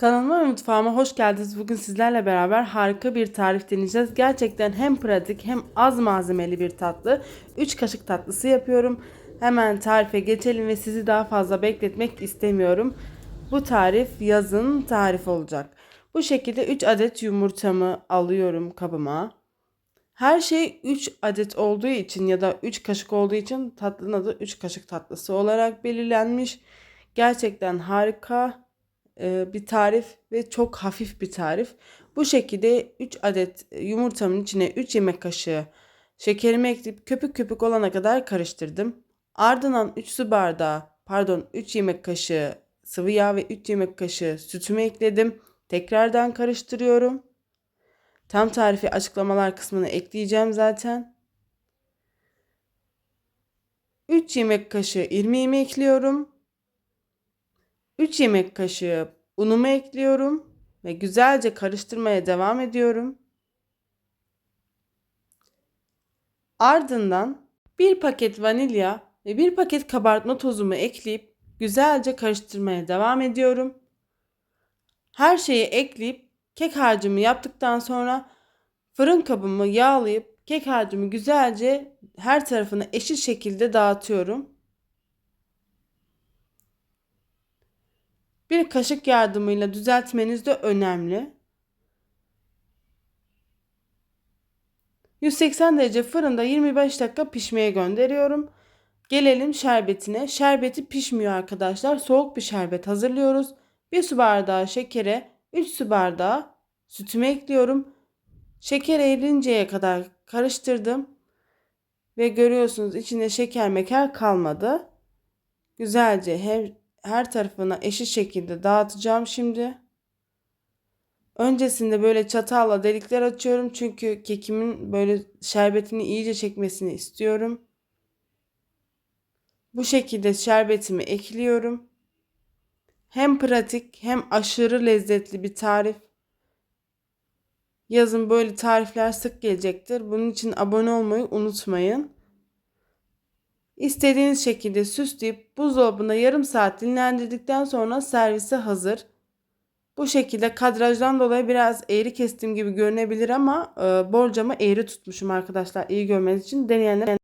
Kanalıma ve mutfağıma hoş geldiniz. Bugün sizlerle beraber harika bir tarif deneyeceğiz. Gerçekten hem pratik hem az malzemeli bir tatlı. 3 kaşık tatlısı yapıyorum. Hemen tarife geçelim ve sizi daha fazla bekletmek istemiyorum. Bu tarif yazın tarif olacak. Bu şekilde 3 adet yumurtamı alıyorum kabıma. Her şey 3 adet olduğu için ya da 3 kaşık olduğu için tatlının adı 3 kaşık tatlısı olarak belirlenmiş. Gerçekten harika bir tarif ve çok hafif bir tarif. Bu şekilde 3 adet yumurtamın içine 3 yemek kaşığı şekerimi ekleyip köpük köpük olana kadar karıştırdım. Ardından 3 su bardağı pardon 3 yemek kaşığı sıvı yağ ve 3 yemek kaşığı sütümü ekledim. Tekrardan karıştırıyorum. Tam tarifi açıklamalar kısmına ekleyeceğim zaten. 3 yemek kaşığı irmiğimi ekliyorum. 3 yemek kaşığı unumu ekliyorum ve güzelce karıştırmaya devam ediyorum. Ardından bir paket vanilya ve bir paket kabartma tozumu ekleyip güzelce karıştırmaya devam ediyorum. Her şeyi ekleyip kek harcımı yaptıktan sonra fırın kabımı yağlayıp kek harcımı güzelce her tarafına eşit şekilde dağıtıyorum. Bir kaşık yardımıyla düzeltmeniz de önemli. 180 derece fırında 25 dakika pişmeye gönderiyorum. Gelelim şerbetine. Şerbeti pişmiyor arkadaşlar. Soğuk bir şerbet hazırlıyoruz. 1 su bardağı şekere 3 su bardağı sütümü ekliyorum. Şeker erinceye kadar karıştırdım. Ve görüyorsunuz içinde şeker meker kalmadı. Güzelce her, her tarafına eşit şekilde dağıtacağım şimdi. Öncesinde böyle çatalla delikler açıyorum çünkü kekimin böyle şerbetini iyice çekmesini istiyorum. Bu şekilde şerbetimi ekliyorum. Hem pratik hem aşırı lezzetli bir tarif. Yazın böyle tarifler sık gelecektir. Bunun için abone olmayı unutmayın. İstediğiniz şekilde süsleyip buzdolabında yarım saat dinlendirdikten sonra servise hazır. Bu şekilde kadrajdan dolayı biraz eğri kestiğim gibi görünebilir ama e, borcamı eğri tutmuşum arkadaşlar iyi görmeniz için deneyenler